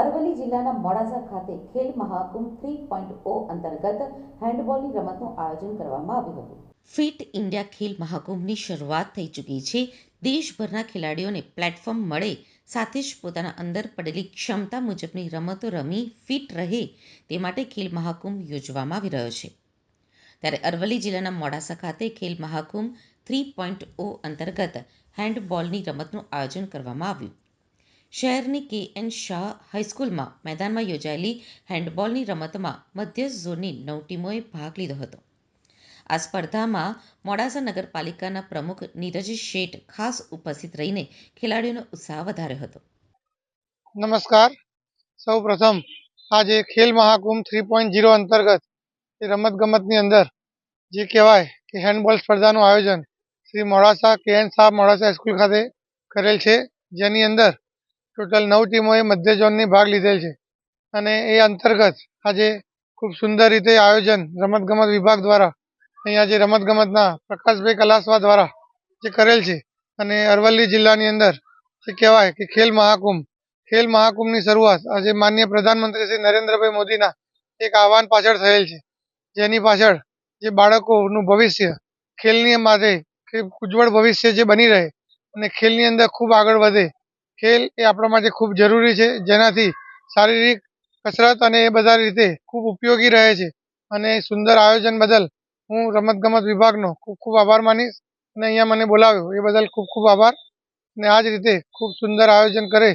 અરવલ્લી જિલ્લાના મોડાસા ખાતે Khel Mahakumbh three point ઓ અંતર્ગત હેન્ડબોલની રમતનું આયોજન કરવામાં આવ્યું હતું. ફિટ ઇન્ડિયા ખેલ મહાકુંભની શરૂઆત થઈ ચૂકી છે. દેશભરના ખેલાડીઓને પ્લેટફોર્મ મળે, સાથે જ પોતાના અંદર પડેલી ક્ષમતા મુજબની રમતો રમી ફિટ રહે તે માટે ખેલ મહાકુંભ યોજવામાં આવી રહ્યો છે. ત્યારે અરવલ્લી જિલ્લાના મોડાસા ખાતે ખેલ મહાકુંભ થ્રી પોઈન્ટ ઓ અંતર્ગત હેન્ડબોલની રમતનું આયોજન કરવામાં આવ્યું. શહેરની કે એન શાહ હાઈસ્કૂલમાં મેદાનમાં યોજાયેલી હેન્ડબોલની રમતમાં મધ્ય ઝોનની નવ ટીમોએ ભાગ લીધો હતો. આ સ્પર્ધામાં મોડાસા નગરપાલિકાના પ્રમુખ નીરજ શેઠ ખાસ ઉપસ્થિત રહીને ખેલાડીઓનો ઉત્સાહ વધાર્યો હતો. નમસ્કાર. સૌ પ્રથમ આજે Khel Mahakumbh three point zero અંતર્ગત એ રમત ગમતની અંદર જે કહેવાય કે હેન્ડબોલ સ્પર્ધાનું આયોજન શ્રી મોડાસા કે એન શાહ મોડાસા સ્કૂલ ખાતે કરેલ છે. જેની અંદર ટોટલ નવ ટીમોએ મધ્ય ઝોનની ભાગ લીધેલ છે. અને એ અંતર્ગત આજે ખૂબ સુંદર રીતે આયોજન રમતગમત વિભાગ દ્વારા અહીંયા જે રમતગમતના પ્રકાશભાઈ કલાસવા દ્વારા જે કરેલ છે. અને અરવલ્લી જિલ્લાની અંદર જે કહેવાય કે ખેલ મહાકુંભ, ખેલ મહાકુંભની શરૂઆત આજે માન્ય પ્રધાનમંત્રી શ્રી નરેન્દ્રભાઈ મોદીના એક આહવાન પાછળ થયેલ છે. જેની પાછળ જે બાળકોનું ભવિષ્ય, ખેલની માટે ઉજ્જવળ ભવિષ્ય જે બની રહે અને ખેલની અંદર ખૂબ આગળ વધે ખેલ એ આપણા માટે ખૂબ જરૂરી છે, જેનાથી શારીરિક કસરત અને એ બધા રીતે ખૂબ ઉપયોગી રહે છે. અને સુંદર આયોજન બદલ હું રમતગમત વિભાગનો ખૂબ ખૂબ આભાર માનીશ અને અહીંયા મને બોલાવ્યો. એ બદલ ખૂબ ખૂબ આભાર. અને આ જ રીતે ખૂબ સુંદર આયોજન કરે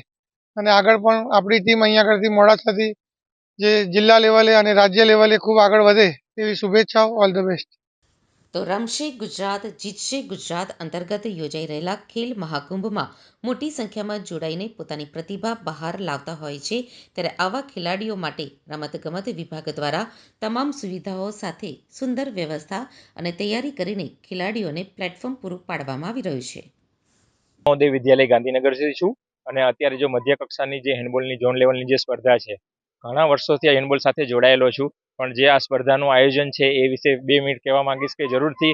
અને આગળ પણ આપણી ટીમ અહીંયા આગળથી મોડાસાથી જે જિલ્લા લેવલે અને રાજ્ય લેવલે ખૂબ આગળ વધે એવી શુભેચ્છાઓ. ઓલ ધ બેસ્ટ તો રમશે ગુજરાત, જીતશે ગુજરાત અંતર્ગત યોજાઈ રહેલા ખેલ મહાકુંભમાં મોટી સંખ્યામાં જોડાઈને પોતાની પ્રતિભા બહાર લાવતા હોય છે. ત્યારે આવા ખેલાડીઓ માટે રમતગમત વિભાગ દ્વારા તમામ સુવિધાઓ સાથે સુંદર વ્યવસ્થા અને તૈયારી કરીને ખેલાડીઓને પ્લેટફોર્મ પૂરું પાડવામાં આવી રહ્યું છે. નવોદય વિદ્યાલય ગાંધીનગર છું અને અત્યારે જો મધ્ય કક્ષાની જે હેન્ડબોલની ઝોન લેવલની જે સ્પર્ધા છે, ઘણા વર્ષોથી આ હેન્ડબોલ સાથે જોડાયેલો છું. પણ જે આ સ્પર્ધાનું આયોજન છે એ વિશે બે મિનિટ કહેવા માંગીશ કે જરૂરથી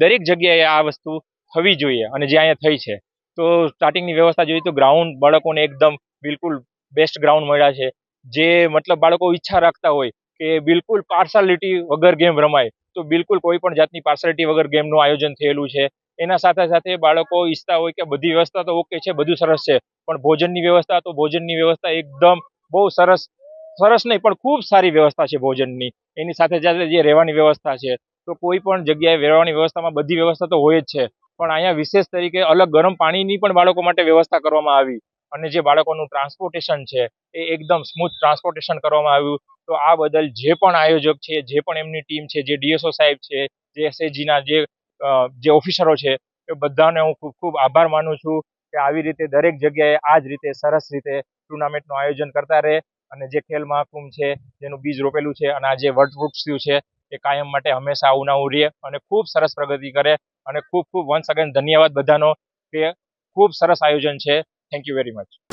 દરેક જગ્યાએ આ વસ્તુ થવી જોઈએ અને જે અહીંયા થઈ છે. તો સ્ટાર્ટિંગની વ્યવસ્થા જોઈએ તો ગ્રાઉન્ડ બાળકોને એકદમ બિલકુલ બેસ્ટ ગ્રાઉન્ડ મળ્યા છે. જે મતલબ બાળકો ઈચ્છા રાખતા હોય કે બિલકુલ પાર્સાલિટી વગર ગેમ રમાય, તો બિલકુલ કોઈ પણ જાતની પાર્સાલિટી વગર ગેમનું આયોજન થયેલું છે. એના સાથે સાથે બાળકો ઈચ્છતા હોય કે બધી વ્યવસ્થા તો ઓકે છે, બધું સરસ છે. પણ ભોજનની વ્યવસ્થા, તો ભોજનની વ્યવસ્થા એકદમ બહુ સરસ સરસ નહીં, પણ ખૂબ સારી વ્યવસ્થા છે ભોજનની. એની સાથે સાથે જે રહેવાની વ્યવસ્થા છે, તો કોઈ પણ જગ્યાએ રહેવાની વ્યવસ્થામાં બધી વ્યવસ્થા તો હોય જ છે. પણ અહીંયા વિશેષ તરીકે અલગ ગરમ પાણીની પણ બાળકો માટે વ્યવસ્થા કરવામાં આવી. અને જે બાળકોનું ટ્રાન્સપોર્ટેશન છે, એ એકદમ સ્મૂથ ટ્રાન્સપોર્ટેશન કરવામાં આવ્યું. તો આ બદલ જે પણ આયોજક છે, જે પણ એમની ટીમ છે, જે ડીએસઓ સાહેબ છે, જે એસએજીના જે જે ઓફિસરો છે, એ બધાને હું ખૂબ ખૂબ આભાર માનું છું કે આવી રીતે દરેક જગ્યાએ આ જ રીતે સરસ રીતે ટુર્નામેન્ટનું આયોજન કરતા રહે. અને જે ખેલ મહાકુંભ છે, જેનું બીજ રોપેલું છે અને આ જે વટવૃક્ષ થયું છે, એ કાયમ માટે હંમેશા આવું નવું રહે અને ખૂબ સરસ પ્રગતિ કરે અને ખૂબ ખૂબ વન્સ અગેન ધન્યવાદ બધાનો કે ખૂબ સરસ આયોજન છે. Thank you very much